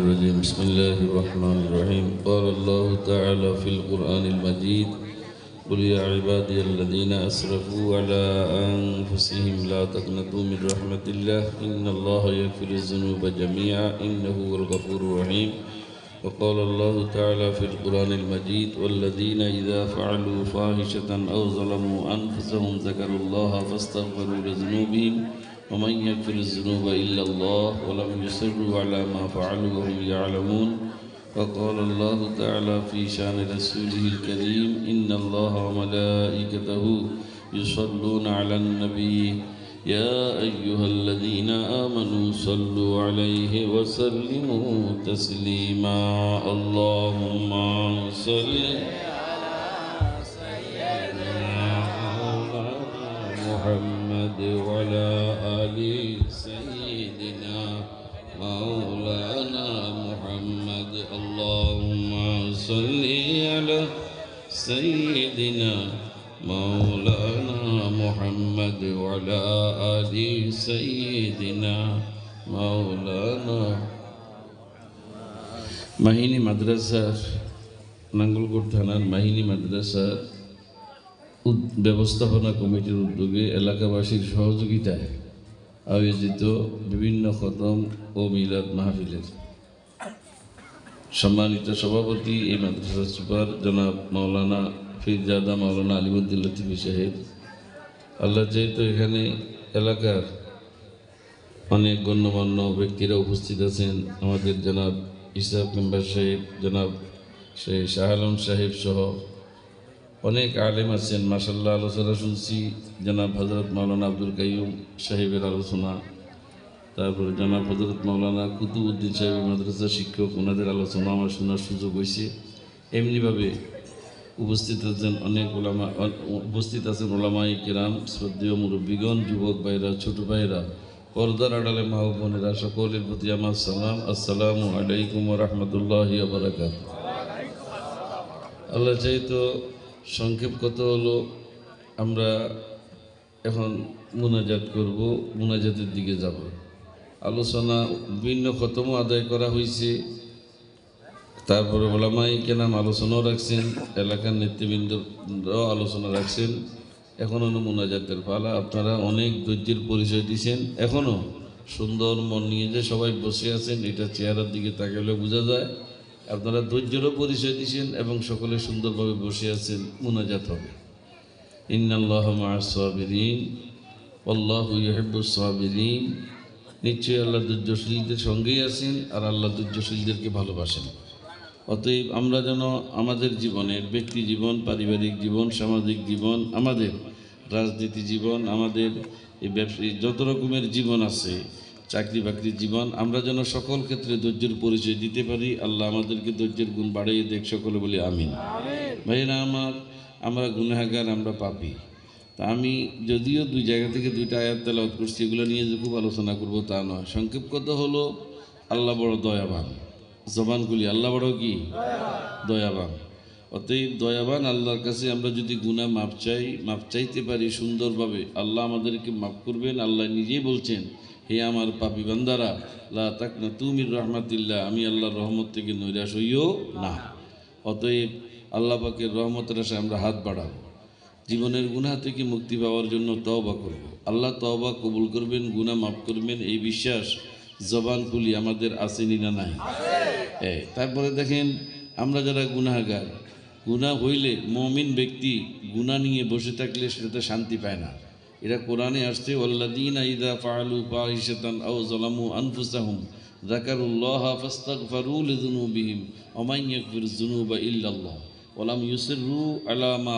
الرجيم. بسم الله الرحمن الرحيم. قال الله تعالى في القرآن المجيد قل يا عبادي الذين أسرفوا على أنفسهم لا تقنطوا من رحمة الله. إن الله يغفر الذنوب جميعا. إنه هو الغفور الرحيم. وقال الله تعالى في القرآن المجيد والذين إذا فعلوا فاحشة أو ظلموا أنفسهم ذكروا الله فاستغفروا لذنوبهم. ومن يغفر الذنوب إلا الله ولم يصروا على ما فعلوا وهم يعلمون وقال الله تعالى في شأن رسوله الكريم إن الله وملائكته يصلون على النبي يا أيها الذين آمنوا صلوا عليه وسلموا تسليما اللهم صل محمد وعلى آل سيدنا مولانا محمد اللهم صل على سيدنا مولانا محمد وعلى آل سيدنا مولانا মাহিনী মাদ্রাসার নাঙ্গলকোট থানার মাহিনী মাদ্রাসার উদ- ব্যবস্থাপনা কমিটির উদ্যোগে এলাকাবাসীর সহযোগিতায় আয়োজিত বিভিন্ন খতম ও মিলাদ মাহফিলের। সম্মানিত সভাপতি এই মাদ্রাসা সুপার জনাব মাওলানা ফিরজাদা মাওলানা আলিমুদ্দিন লতিফি সাহেব। আল্লাহ যেহেতু এখানে এলাকার অনেক গণ্যমান্য ব্যক্তিরা উপস্থিত আছেন, আমাদের জনাব ইসাব মেম্বার সাহেব, জনাব সে শাহ আলম সাহেব সহ অনেক আলেম আছেন মাসাল্লাহ আলোচনা শুনছি। জনাব হজরত মাওলানা আব্দুল কাইয়ুম সাহেবের আলোচনা, তারপরে জনাব হজরত মাওলানা কুতুবুদ্দিন সাহেবের মাদ্রাসা শিক্ষক, ওনাদের আলোচনা আমার শোনার সুযোগ হয়েছে। এমনিভাবে উপস্থিত আছেন অনেক ওলামা, উপস্থিত আছেন ওলামাই কিরাম, শ্রদ্ধেয় মুরব্বীগণ, যুবক ভাইরা ছোট ভাইরা পর্দার আড়ালে মা বোনেরা, সকলের প্রতি আমার সালাম। আসসালামু আলাইকুম রহমতুল্লাহ আল্লাহ চাইতো সংক্ষেপ কত হলো, আমরা এখন মোনাজাত করব, মোনাজাতের দিকে যাব। আলোচনা বিভিন্ন খতমও আদায় করা হয়েছে। তারপরে ওলামাই কেনাম আলোচনাও রাখছেন, এলাকার নেতৃবৃন্দরাও আলোচনা রাখছেন। এখন হলো মুনাজাতের পালা। আপনারা অনেক ধৈর্যের পরিচয় দিয়েছেন। এখনও সুন্দর মন নিয়ে যে সবাই বসে আছেন, এটা চেহারার দিকে তাকালে বোঝা যায়। আপনারা ধৈর্যেরও পরিচয় দিয়েছেন এবং সকলে সুন্দরভাবে বসে আছেন, মুনাজাত হবে। ইন্নাল্লাহ নিশ্চয়ই আল্লাহ দুর্যশীলদের সঙ্গেই আছেন আর আল্লাহ দুর্যশীলদেরকে ভালোবাসেন। অতএব আমরা যেন আমাদের জীবনের ব্যক্তি জীবন, পারিবারিক জীবন, সামাজিক জীবন, আমাদের রাজনীতি জীবন, আমাদের এই ব্যবসায়ী যত রকমের জীবন আছে চাকরি বাকরির জীবন আমরা যেন সকল ক্ষেত্রে ধৈর্যের পরিচয় দিতে পারি। আল্লাহ আমাদেরকে ধৈর্যের গুণ বাড়িয়ে দেখ সকলে বলি আমিন। ভাইরা আমার আমরা গুনাহাগার আমরা পাপি। তা আমি যদিও দুই জায়গা থেকে দুইটা আয়াত তেলাওয়াত করছি এগুলো নিয়ে যে খুব আলোচনা করব তা নয়। সংক্ষেপ কথা হলো আল্লাহ বড় দয়াবান। জবানগুলি আল্লাহ বড় কি? দয়াবান। অতএব দয়াবান আল্লাহর কাছে আমরা যদি গুনাহ মাপ চাই মাপ চাইতে পারি সুন্দরভাবে আল্লাহ আমাদেরকে মাফ করবেন আল্লাহ নিজেই বলছেন হে আমার পাপি বান্দারা, লা তাক না তুমির রহমাতিল্লাহ, আমি আল্লাহর রহমত থেকে নৈরাশ হইও না। অতএব আল্লাহ পাকের রহমতের আশায় আমরা হাত বাড়াবো। জীবনের গুনাহ থেকে মুক্তি পাওয়ার জন্য তওবা করব। আল্লাহ তওবা কবুল করবেন, গুনাহ মাফ করবেন, এই বিশ্বাস জবান খুলি আমাদের আসেনি না নাই। তারপরে দেখেন, আমরা যারা গুনাহগার, গুনাহ হইলে মমিন ব্যক্তি গুনাহ নিয়ে বসে থাকলে সেটাতে শান্তি পায় না। এটা কোরআনে আসছে আনফুসাহুম আলা মা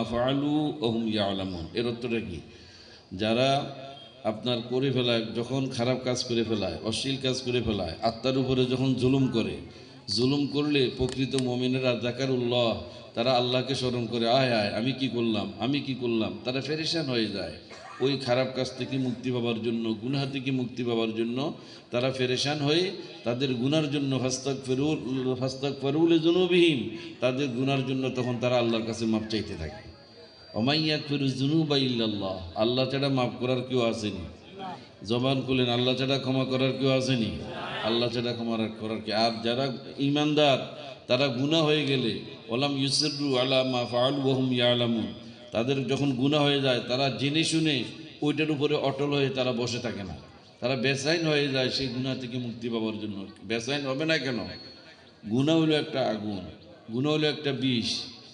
এর অর্থটা কি? যারা আপনার করে ফেলায়, যখন খারাপ কাজ করে ফেলায়, অশ্লীল কাজ করে ফেলায়, আত্মার উপরে যখন জুলুম করে, জুলুম করলে প্রকৃত মমিনেরা জাকারুল্লাহ তারা আল্লাহকে স্মরণ করে, আয় আয়, আমি কি করলাম, আমি কি করলাম? তারা ফেরেশান হয়ে যায়। ওই খারাপ কাজ থেকে মুক্তি পাওয়ার জন্য, গুনাহ থেকে মুক্তি পাওয়ার জন্য তারা ফেরেশান হয়ে তাদের গুনার জন্য হাস্তাক ফেরুল হাস্তাক ফেরুল জনুবিহীন তাদের গুনার জন্য তখন তারা আল্লাহর কাছে মাপ চাইতে থাকে। অমাইয়া ফিরু জুনুবা ইল্লাল্লাহ, আল্লাহ ছাড়া মাফ করার কেউ আসেনি। জবান করলেন আল্লাহ ছাড়া ক্ষমা করার কেউ আসেনি। আল্লাহ ছাড়া ক্ষমা করার কি আর যারা ইমানদার, তারা গুনাহ হয়ে গেলে ওলাম ইউসরু আলা মা ওহম ইয়ালামুন। তাদের যখন গুনাহ হয়ে যায়, তারা জেনে শুনে ওইটার উপরে অটল হয়ে তারা বসে থাকে না। তারা বেসাইন হয়ে যায় সেই গুনাহ থেকে মুক্তি পাওয়ার জন্য। বেসাইন হবে না কেন? গুণা হলো একটা আগুন গুণা হলো একটা বিষ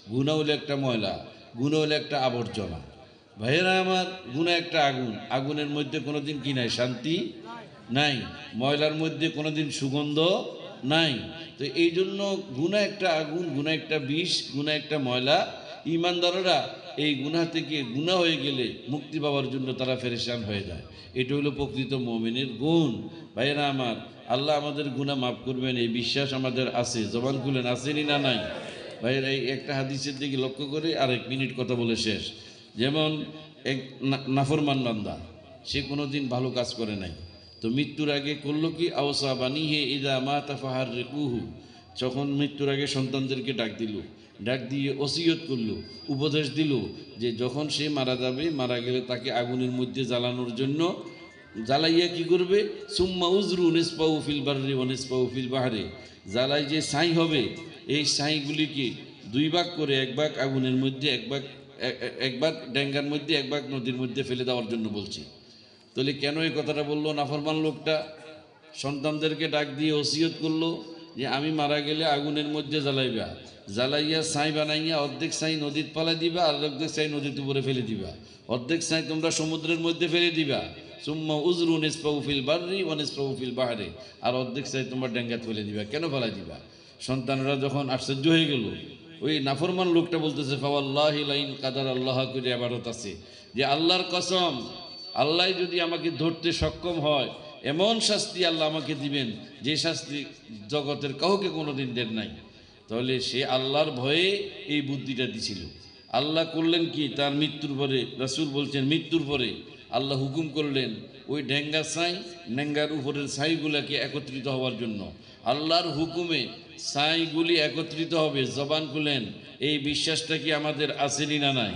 গুণা হলো একটা ময়লা গুণা হলো একটা আবর্জনা। ভাইয়েরা আমার গুণা একটা আগুন, আগুনের মধ্যে কোনো দিন কি নাই? শান্তি নাই। ময়লার মধ্যে কোনো দিন সুগন্ধ নাই। তো এই জন্য গুণা একটা আগুন গুণা একটা বিষ গুণা একটা ময়লা, ইমানদাররা এই গুণা থেকে গুণা হয়ে গেলে মুক্তি পাওয়ার জন্য তারা ফেরেশান হয়ে যায়। এটা হলো প্রকৃত মমিনের গুণ। ভাইয়েরা আমার, আল্লাহ আমাদের গুণা মাফ করবেন, এই বিশ্বাস আমাদের আছে। জবান খুলেন, আসেনি না নাই? ভাইয়েরা, এই একটা হাদিসের দিকে লক্ষ্য করে আর এক মিনিট কথা বলে শেষ। যেমন এক নাফরমান বান্দা, সে কোনো দিন ভালো কাজ করে নাই। তো মৃত্যুর আগে করল কি? আওসা বানি হে ইদা মা তাফাহার রেকুহু যখন মৃত্যুর আগে সন্তানদেরকে ডাক দিল, ডাক দিয়ে ওসিয়ত করল, উপদেশ দিল যে যখন সে মারা যাবে, মারা গেলে তাকে আগুনের মধ্যে জ্বালানোর জন্য জ্বালাইয়া কি করবে? সুম্মা উজরু নিসপাউ ফিল বাড়ি ও নিসপাউ ফিল বাহারে। জ্বালাই যে ছাই হবে, এই ছাইগুলিকে দুই ভাগ করে এক ভাগ আগুনের মধ্যে, এক ভাগ এক ভাগ ডেঙ্গার মধ্যে, এক ভাগ নদীর মধ্যে ফেলে দেওয়ার জন্য বলছি। তাহলে কেন এই কথাটা বলল নাফরমান লোকটা? সন্তানদেরকে ডাক দিয়ে ওসিয়ত করল যে আমি মারা গেলে আগুনের মধ্যে জ্বালাইবা। জ্বালাইয়া ছাই বানাইয়া অর্ধেক ছাই নদীর পালা দিবা, আর অর্ধেক ছাই নদীর উপরে ফেলে দিবা। অর্ধেক ছাই তোমরা সমুদ্রের মধ্যে ফেলে দিবা। সুম্মা উজরু নিসপাউফিল বার্রি ও নিসপাউফিল বাহারে। আর অর্ধেক ছাই তোমরা ডেঙ্গাত ফেলে দিবা। কেন ফেলা দিবা? সন্তানরা যখন আশ্চর্য হয়ে গেল, ওই নাফরমান লোকটা বলতেছে, ফাওয়াল্লাহ লাইন কাদার আল্লাহ করে আবারত আছে। যে আল্লাহর কসম, আল্লাহ যদি আমাকে ধরতে সক্ষম হয় এমন শাস্তি আল্লাহ আমাকে দিবেন, যে শাস্তি জগতের কাউকে কোনোদিন দেন নাই। তাহলে সে আল্লাহর ভয়ে এই বুদ্ধিটা দিছিল। আল্লাহ করলেন কি? তার মৃত্যুর পরে, রাসুল বলছেন, মৃত্যুর পরে আল্লাহ হুকুম করলেন, ওই ডেঙ্গা ছাই, ডেঙ্গার উপরের ছাইগুলাকে একত্রিত হওয়ার জন্য। আল্লাহর হুকুমে ছাইগুলি একত্রিত হবে। জবান খুলেন, এই বিশ্বাসটা কি আমাদের আসেনি না নাই?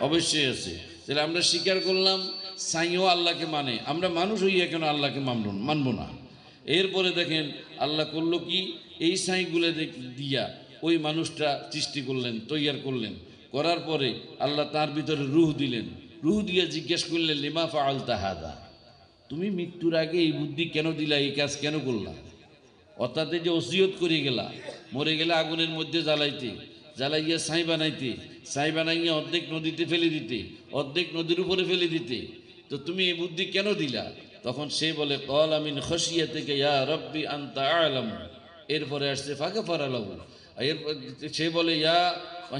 অবশ্যই আছে। তাহলে আমরা স্বীকার করলাম সাইও আল্লাহকে মানে। আমরা মানুষ হইয়া কেন আল্লাহকে মানব মানব না? এরপরে দেখেন, আল্লাহ করল কি? এই সাইগুলো দিয়া ওই মানুষটা সৃষ্টি করলেন, তৈয়ার করলেন। করার পরে আল্লাহ তার ভিতরে রুহ দিলেন। রুহ দিয়ে জিজ্ঞেস করলেন, লিমা ফাআল তাহাদা তুমি মৃত্যুর আগে এই বুদ্ধি কেন দিলা? এই কাজ কেন করলা? অর্থাৎ যে ওসিয়ত করে গেলা, মরে গেলে আগুনের মধ্যে জ্বালাইতে, জ্বালাইয়া ছাই বানাইতে, ছাই বানাইয়া অর্ধেক নদীতে ফেলে দিতে, অর্ধেক নদীর উপরে ফেলে দিতে তো তুমি এই বুদ্ধি কেন দিলা? তখন সে বলে কল আমিন খসিয়া থেকে ইয়া রব্বি আন্তা আলাম। এরপরে আসছে, ফাঁকা ফারালাবু এরপর সে বলে, ইয়া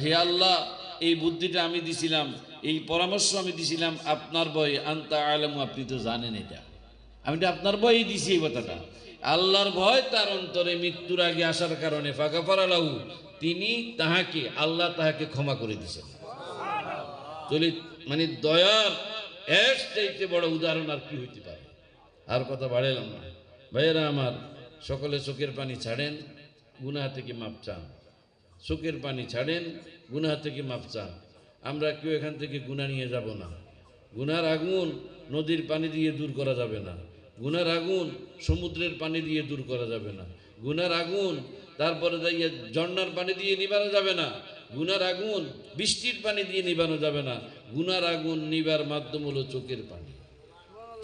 হে আল্লাহ, এই বুদ্ধিটা আমি দিছিলাম, এই পরামর্শ আমি দিছিলাম, আপনার বয়ে আন্তা আলামু, আপনি তো জানেন এটা। আমি তো আপনার ভয়ই দিছি এই কথাটা। আল্লাহর ভয় তার অন্তরে মৃত্যুর আগে আসার কারণে, ফাঁকা ফারালাহু তিনি তাহাকে, আল্লাহ তাহাকে ক্ষমা করে দিয়েছেন চলে মানে দয়ার এর চাইতে বড় উদাহরণ আর কি হইতে পারে? আর কথা বাড়াইলাম না। ভাইয়েরা আমার, সকলে চোখের পানি ছাড়েন, গুনাহ থেকে মাপ চান। চোখের পানি ছাড়েন, গুনাহ থেকে মাপ চান। আমরা কেউ এখান থেকে গুণা নিয়ে যাব না। গুনার আগুন নদীর পানি দিয়ে দূর করা যাবে না। গুনার আগুন সমুদ্রের পানি দিয়ে দূর করা যাবে না। গুনার আগুন তারপরে দাঁড়িয়ে ঝর্ণার পানি দিয়ে নিবানো যাবে না। গুনার আগুন বৃষ্টির পানি দিয়ে নিবানো যাবে না। গুনার আগুন নিবার মাধ্যম হলো চোখের পানি।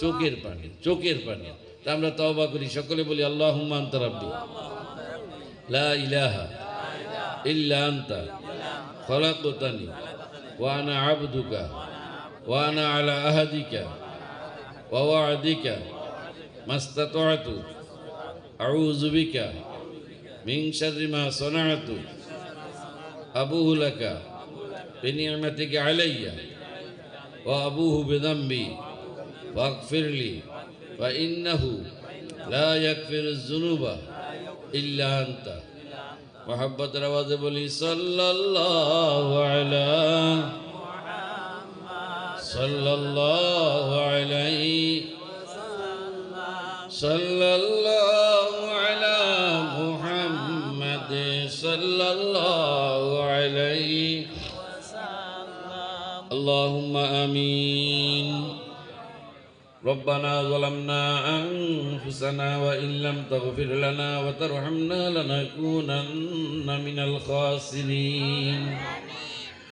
চোখের পানি চোখের পানি। তা আমরা তওবা করি। সকলে বলি আল্লাহ হুমান তারাব্বি লা أبوه لك بنعمتك علي وأبوه بذنبي فاغفر لي فإنه لا يغفر الذنوب إلا أنت. محبة رواتب لي صلى الله على صلى الله عليه صلى الله صلى الله عليه. اللهم آمين. ربنا ظلمنا أنفسنا وإن لم تغفر لنا وترحمنا لنكونن من الخاسرين.